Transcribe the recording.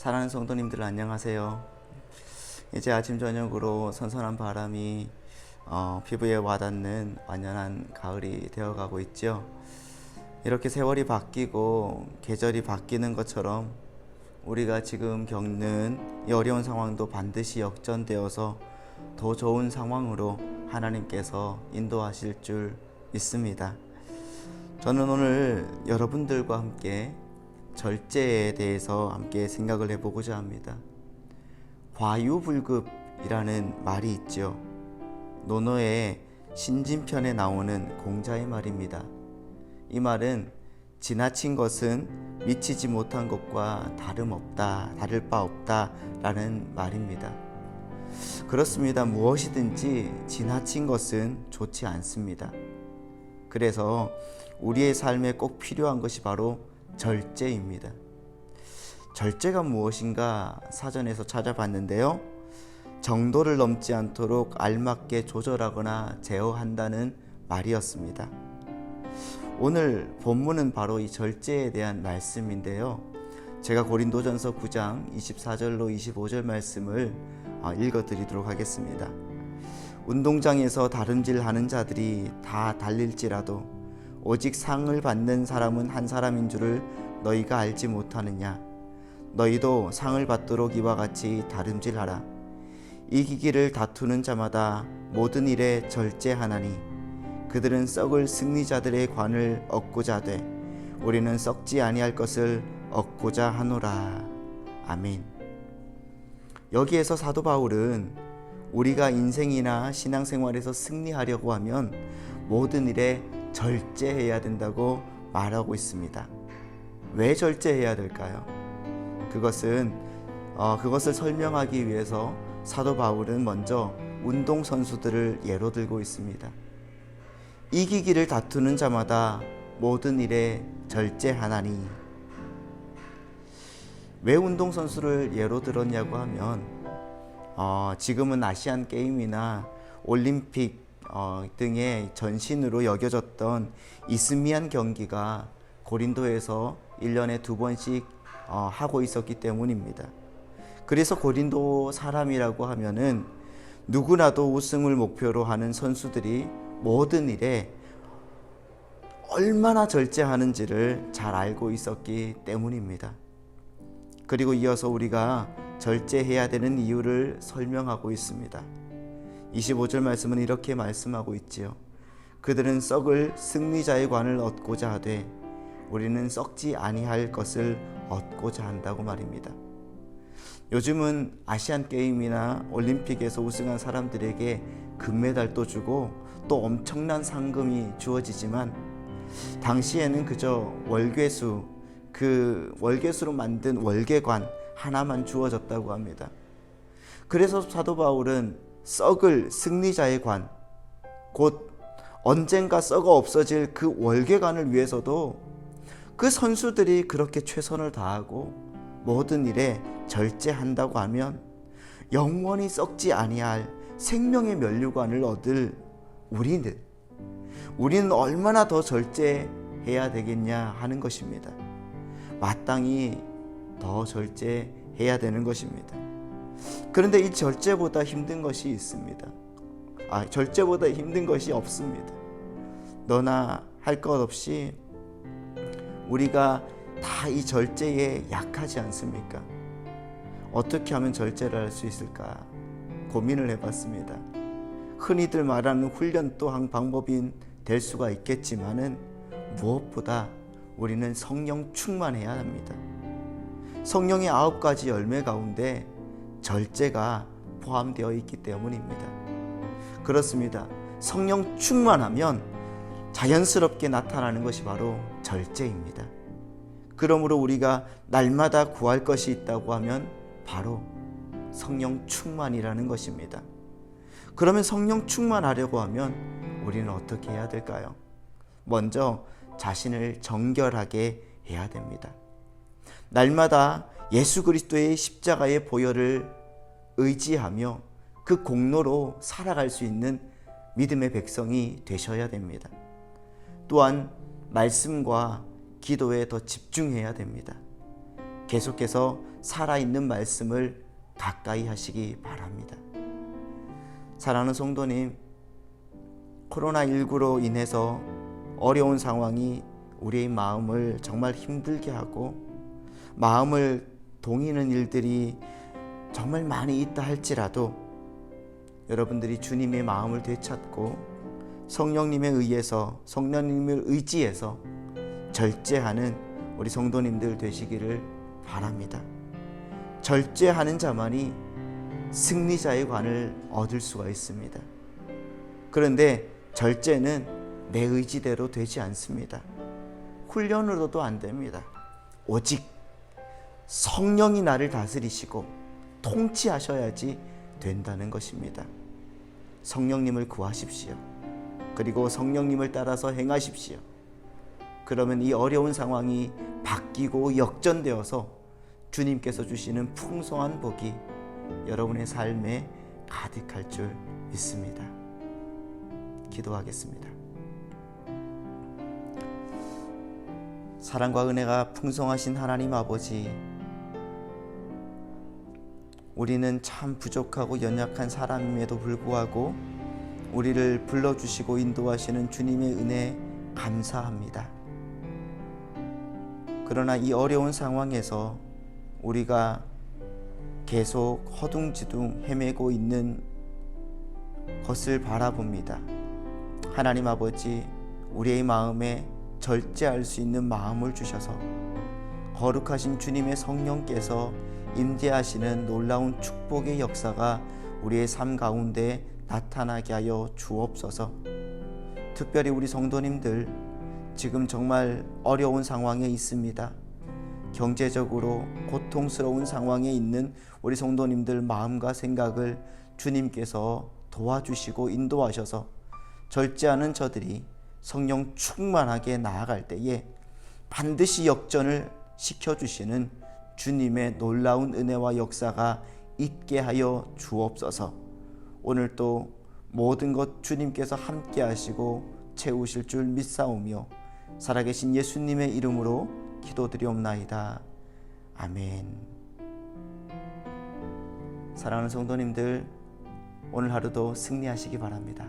사랑하는 성도님들 안녕하세요. 이제 아침 저녁으로 선선한 바람이 어, 피부에 와닿는 완연한 가을이 되어가고 있죠. 이렇게 세월이 바뀌고 계절이 바뀌는 것처럼 우리가 지금 겪는 이 어려운 상황도 반드시 역전되어서 더 좋은 상황으로 하나님께서 인도하실 줄 믿습니다. 저는 오늘 여러분들과 함께 절제에 대해서 함께 생각을 해보고자 합니다. 과유불급이라는 말이 있죠. 논어의 신진편에 나오는 공자의 말입니다. 이 말은 지나친 것은 미치지 못한 것과 다름없다, 다를 바 없다 라는 말입니다. 그렇습니다. 무엇이든지 지나친 것은 좋지 않습니다. 그래서 우리의 삶에 꼭 필요한 것이 바로 절제입니다. 절제가 무엇인가 사전에서 찾아봤는데요. 정도를 넘지 않도록 알맞게 조절하거나 제어한다는 말이었습니다. 오늘 본문은 바로 이 절제에 대한 말씀인데요. 제가 고린도전서 9장 24절로 25절 말씀을 어, 읽어 드리도록 하겠습니다. 운동장에서 다름질 하는 자들이 다 달릴지라도 오직 상을 받는 사람은 한 사람인 줄을 너희가 알지 못하느냐? 너희도 상을 받도록 이와 같이 다름질하라. 이기기를 다투는 자마다 모든 일에 절제하나니 그들은 썩을 승리자들의 관을 얻고자 돼 우리는 썩지 아니할 것을 얻고자 하노라. 아멘. 여기에서 사도 바울은 우리가 인생이나 신앙생활에서 승리하려고 하면 모든 일에 절제해야 된다고 말하고 있습니다. 왜 절제해야 될까요? 그것은 어, 그것을 설명하기 위해서 사도 바울은 먼저 운동 선수들을 예로 들고 있습니다. 이기기를 다투는 자마다 모든 일에 절제하나니 왜 운동 선수를 예로 들었냐고 하면 어, 지금은 아시안 게임이나 올림픽 어, 등의 전신으로 여겨졌던 이스미안 경기가 고린도에서 1년에 두 번씩 어, 하고 있었기 때문입니다. 그래서 고린도 사람이라고 하면은 누구나도 우승을 목표로 하는 선수들이 모든 일에 얼마나 절제하는지를 잘 알고 있었기 때문입니다. 그리고 이어서 우리가 절제해야 되는 이유를 설명하고 있습니다. 25절 말씀은 이렇게 말씀하고 있지요. 그들은 썩을 승리자의 관을 얻고자 하되 우리는 썩지 아니할 것을 얻고자 한다고 말입니다. 요즘은 아시안 게임이나 올림픽에서 우승한 사람들에게 금메달도 주고 또 엄청난 상금이 주어지지만 당시에는 그저 월계수 그 월계수로 만든 월계관 하나만 주어졌다고 합니다. 그래서 사도 바울은 썩을 승리자의 관, 곧 언젠가 썩어 없어질 그 월계관을 위해서도 그 선수들이 그렇게 최선을 다하고 모든 일에 절제한다고 하면 영원히 썩지 아니할 생명의 면류관을 얻을 우리는 우리는 얼마나 더 절제해야 되겠냐 하는 것입니다. 마땅히 더 절제해야 되는 것입니다. 그런데 이 절제보다 힘든 것이 있습니다. 아, 절제보다 힘든 것이 없습니다. 너나 할 것 없이 우리가 다 이 절제에 약하지 않습니까? 어떻게 하면 절제를 할 수 있을까 고민을 해봤습니다. 흔히들 말하는 훈련 또한 방법이 될 수가 있겠지만은 무엇보다 우리는 성령 충만해야 합니다. 성령의 아홉 가지 열매 가운데 절제가 포함되어 있기 때문입니다. 그렇습니다. 성령 충만하면 자연스럽게 나타나는 것이 바로 절제입니다. 그러므로 우리가 날마다 구할 것이 있다고 하면 바로 성령 충만이라는 것입니다. 그러면 성령 충만하려고 하면 우리는 어떻게 해야 될까요? 먼저 자신을 정결하게 해야 됩니다. 날마다 예수 그리스도의 십자가의 보혈을 의지하며 그 공로로 살아갈 수 있는 믿음의 백성이 되셔야 됩니다. 또한 말씀과 기도에 더 집중해야 됩니다. 계속해서 살아있는 말씀을 가까이 하시기 바랍니다. 사랑하는 성도님, 코로나19로 인해서 어려운 상황이 우리의 마음을 정말 힘들게 하고 마음을 동이는 일들이 정말 많이 있다 할지라도 여러분들이 주님의 마음을 되찾고 성령님에 의해서 성령님을 의지해서 절제하는 우리 성도님들 되시기를 바랍니다. 절제하는 자만이 승리자의 관을 얻을 수가 있습니다. 그런데 절제는 내 의지대로 되지 않습니다. 훈련으로도 안 됩니다. 오직 성령이 나를 다스리시고 통치하셔야지 된다는 것입니다. 성령님을 구하십시오. 그리고 성령님을 따라서 행하십시오. 그러면 이 어려운 상황이 바뀌고 역전되어서 주님께서 주시는 풍성한 복이 여러분의 삶에 가득할 줄 믿습니다. 기도하겠습니다. 사랑과 은혜가 풍성하신 하나님 아버지, 우리는 참 부족하고 연약한 사람임에도 불구하고 우리를 불러주시고 인도하시는 주님의 은혜 감사합니다. 그러나 이 어려운 상황에서 우리가 계속 허둥지둥 헤매고 있는 것을 바라봅니다. 하나님 아버지, 우리의 마음에 절제할 수 있는 마음을 주셔서 거룩하신 주님의 성령께서 임재하시는 놀라운 축복의 역사가 우리의 삶 가운데 나타나게 하여 주옵소서. 특별히 우리 성도님들 지금 정말 어려운 상황에 있습니다. 경제적으로 고통스러운 상황에 있는 우리 성도님들 마음과 생각을 주님께서 도와주시고 인도하셔서 절제하는 저들이 성령 충만하게 나아갈 때에 반드시 역전을 시켜주시는 주님의 놀라운 은혜와 역사가 있게 하여 주옵소서. 오늘 또 모든 것 주님께서 함께 하시고 채우실 줄 믿사오며 살아계신 예수님의 이름으로 기도드리옵나이다. 아멘. 사랑하는 성도님들, 오늘 하루도 승리하시기 바랍니다.